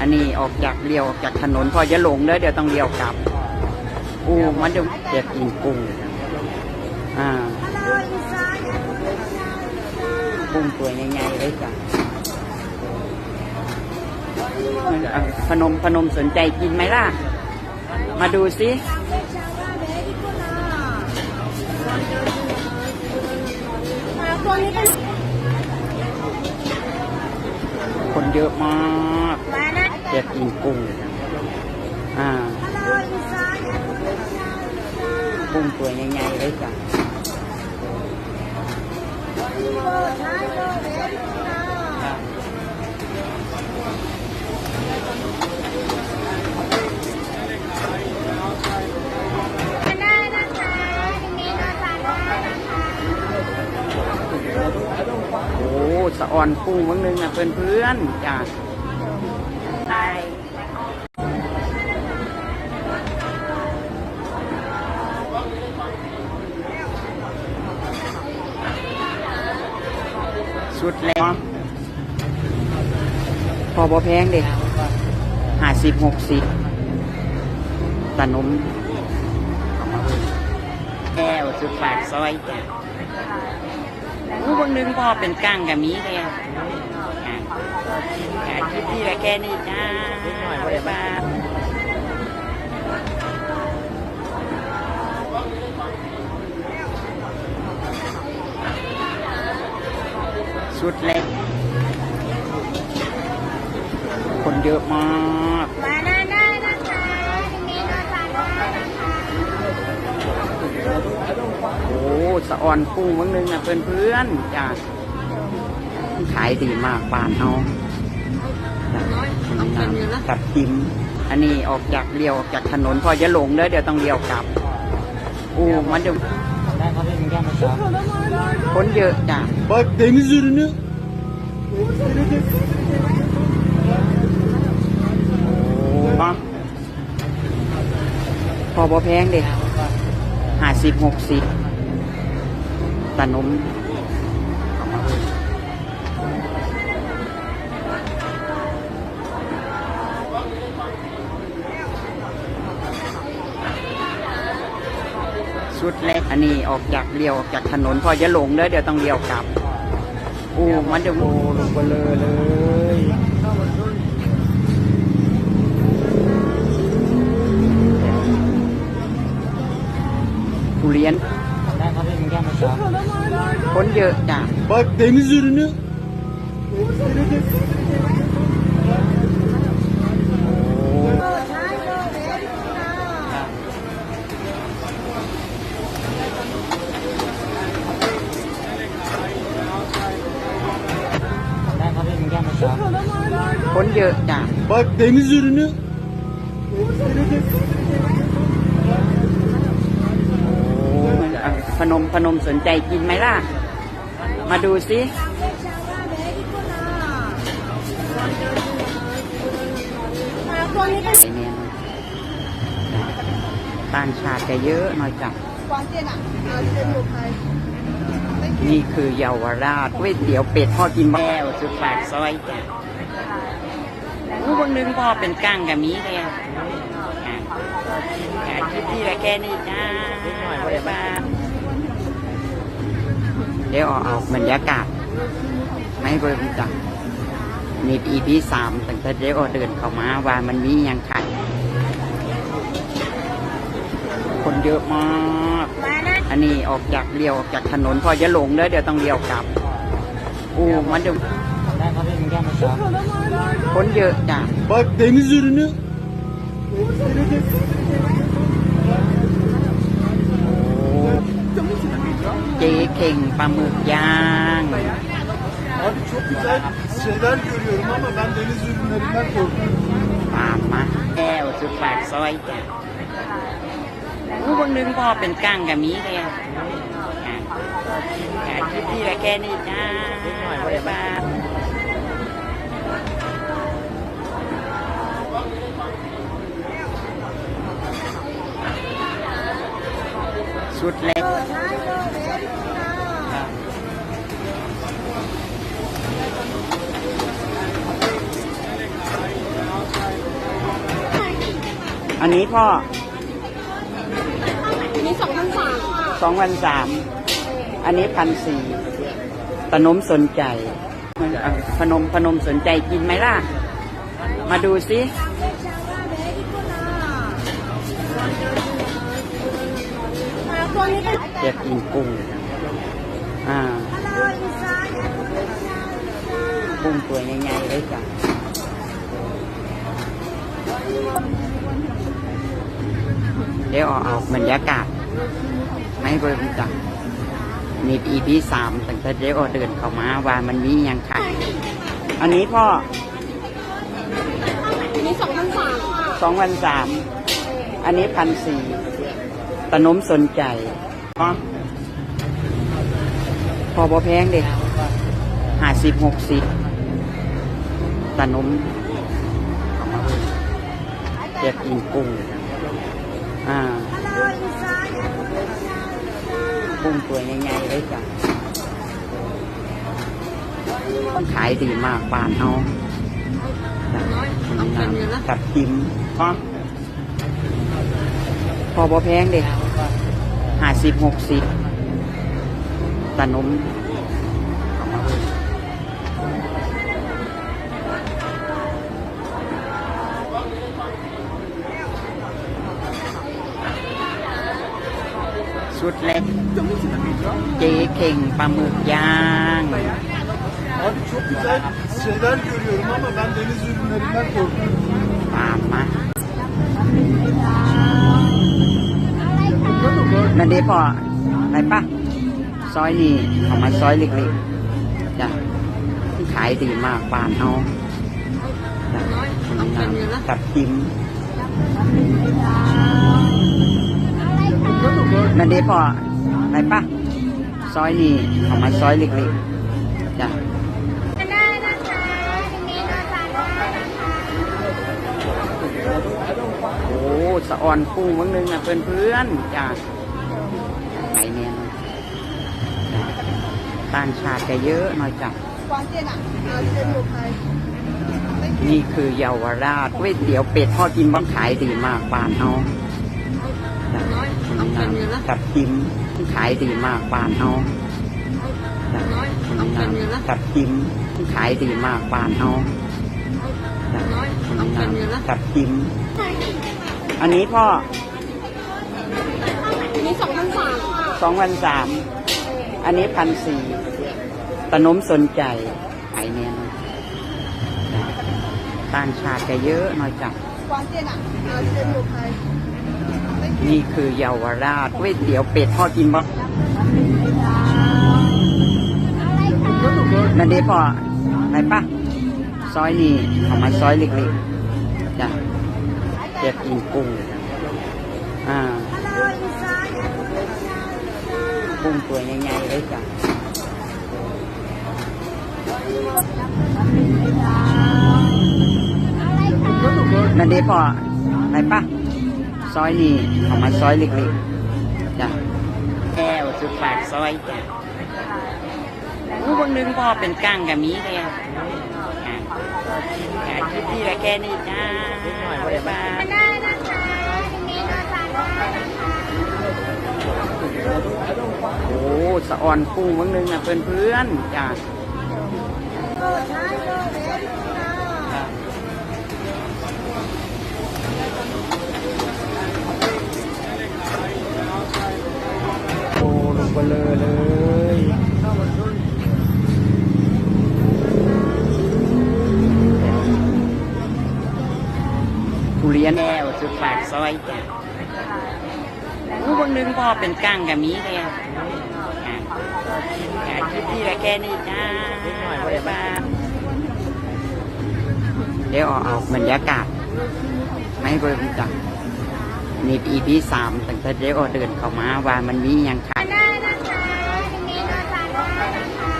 อันนี้ออกจากเลี้ยวออกจากถนนพอจะหลงเลยเดี๋ยวต้องเลี้ยวกลับอู้มันจะเด็กกินกุ้งอ่ากุ้งตัวใหญ่ๆเลยจ้ะพนมพนมสนใจกินไหมล่ะ มาดูสิคนเยอะมาก อยากกินกุ้งอ่ากุ้งตัวใหญ่ๆเลยจ้ะโอ้สะออนกุ้งวันนึงอะเพื่อนเพื่อนๆจ้ะ สุดแล้วพอบอแพงเด็กห้าสิบหกสิบตะนมแก้วสุดปากซอยจ้ะผู้คนหนึงพอเป็นก้างกับมีเลยอะค่ะค่ะคลิปนี้ละแค่นี้จ้าบ๊ายบาย สุดเล็ก คนเยอะมากมาได้ได้นะคะมีนอนทานได้นะคะโอ้สะออนกุ้งวันนึงอะเพื่อนเพื่อนๆจ้าขายดีมากบ้านเอาจ้ะตัดทิมอันนี้ออกจากเลี้ยวออกจากถนนพอจะหลงเลยเดี๋ยวต้องเลี้ยวกลับอู้มันจะ คนเยอะจ้ะ Bak deniz ürünü โอ้พอบอแพงเด็กห้าสิบหกสิบตะนม สุดเล็กอันนี้ออกจากเลี้ยวออกจากถนนพอจะหลงเลยเดี๋ยวต้องเลี้ยวกลับอู้มันจะโอ้ลงไปเลยเลยทุเรียนคนเยอะจ้ะ Bak deniz ürünü คนเยอะจ้ะ Bak deniz ürünü พนมพนมสนใจกินไหมล่ะ มาดูสิมาคนนี้เป็นไอเนี่ยต่างชาติจะเยอะหน่อยจ้ะนี่คือเยาวราชก๋วยเตี๋ยวเป็ดทอดกินแก้วสุดปากซอยจ้ะ ผู้คนหนึงพอเป็นก้างกับมีเลยอะค่ะค่ะคลิปนี้ละแค่นี้จ้าบ๊ายบายเดี๋ยวเอาบรรยากาศ ไม่เบิ่งจ้ะนี่ปีพีสามตั้งแต่เดี๋ยวเดินเข้ามาว่ามันมีหยังขายคนเยอะมาก อันนี้ออกจากเลี้ยวออกจากถนนพอจะหลงเลยเดี๋ยวต้องเลี้ยวกลับอู้มัน จะคนเยอะจ้ะ Bak deniz ürünü เจ๊เข่งปลาหมึกย่าง Abi çok güzel şeyler görüyorum ama ben deniz ürünlerinden korkuyorum ปามมาแก้วสุดปากซอยจ้ะผู้คนหนึงพอเป็นก้างกับมีเลยอะค่ะค่ะคลิปนี้ละแค่นี้จ้าบ๊ายบาย สุดเล็กมอันนี้พ่อมีสองพันสามสองพันสาม อันนี้พันสี่ปนมสนใจเอาพนมพนมสนใจกินไหมล่ะ มาดูสิ ตัวนี้เป็นอยากกินกุ้งอ่ากุ้งตัวใหญ่ๆเลยจ้ะเดี๋ยวเอาเอาบรรยากาศไม่เบิ่งจ้ะนี่ปีพีสามตั้งแต่เดี๋ยวเอาเดินเข้ามาว่ามันมีหยังขายอันนี้พ่อมีสองพันสามสองพันสามอันนี้พันสี่ ตะนมสนใจพอพอบ่แพงเด็ห้าสิบหกสิบตะนมเอามาเบิ่งอยากกินกุ้งอ่ากุ้งตัวใหญ่ๆเลยจ้ะขายดีมากบ้านเฮาจ้ะกับทิมพร้อมพอบ่แพงเด็ ห้าสิบหกสิบตะนมเอามาเบิ่งสุดเล็ก เจ๊เข่งปลาหมึกย่าง Abi çok güzel şeyler görüyorum ama ben deniz ürünlerinden korkuyorum. ต นั่นดีพอไหนปะซอยนี่เอามาซอยเล็กๆจ้ะขายดีมากบ้านเฮาจ้ะกับทิมนั่นดีพอไหนปะซอยนี่เอามาซอยเล็กๆจ้ะโอ้สะออนกุ้งวันหนึงอะเพื่อนเพื่อนๆจ้ะ ตาลชาจะเยอะหน่อยจ้ะนี่คือเยาวราชเวียเดี๋ยวเป็ดทอดกินบ้างขายดีมากปานเอาจัดกิมขายดีมากปานเอาจัดกิมขายดีมากปานเอาจัดกิมอันนี้พ่อนนี้สองพันสามสองพันสาม อันนี้พันสี่ขนมสนใจไอเนี่ยต้านชาติจะเยอะหน่อยจ้ะนี่คือเยาวราชเวียเตี๋ยวเป็ดทอดกินบ่นั่นเดีพอไหนปะซอยนี่ของมาซอยเล็กๆจ้ะเจ็บกินกุ้งอ่า กุ้งตัวใหญ่ๆเลยจ้ะนั่นดีพอไหนปะซอยนี่เอามาซอยเล็กๆจ้ะแก้วสุดปากซอยจ้ะอู้บางนึงพอเป็นก้างกับมีเลยค่ะคลิปนี้ละแค่นี้จ้าบ๊ายบาย ได้นะคะมีนอนทานได้นะคะ โอ้ สะออนกุ้งบางนึงอะเพื่อนๆจ้ะโอ้ใช่เลยนะโอ้ลงไปเลยเลยทุเรียนแก้วสุดปากซอยจ้ะอู้บางนึงพอเป็นก้างกับมีเลยอะค่ะ ค่ะคลิปนี้ละแค่นี้จ้าบ๊ายบายเดี๋ยวเอาเอาบรรยากาศ ไม่เบิ่งจ้ะนี่ปีพีสามตั้งแต่เดี๋ยวเอาเดินเข้ามาว่ามันมีหยังขายได้นะคะมีนอนทานได้นะคะ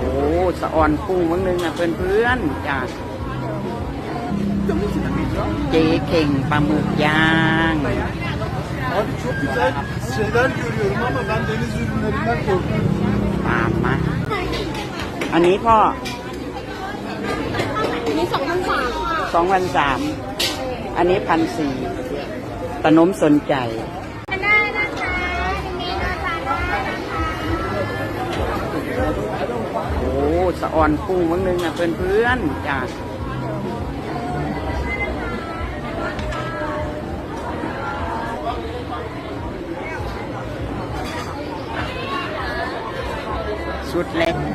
โอ้สะออนกุ้งบางนึงอะเพื่อนๆจ้ะเจ๊เข่งปลาหมึกย่าง Abi çok güzel şeyler görüyorum ama ben deniz ürünlerinden korkuyorum. ตามมา อันนี้พ่อมีสองพันสามสสองพันสาม อันนี้พันสี่ตะนมสนใจ ได้นะคะตรงนี้ก็ทานได้นะคะโอ้สะออนกุ้งวันหนึงอะเพื่อนเพื่อนๆจ้ะ ชุดเล็ก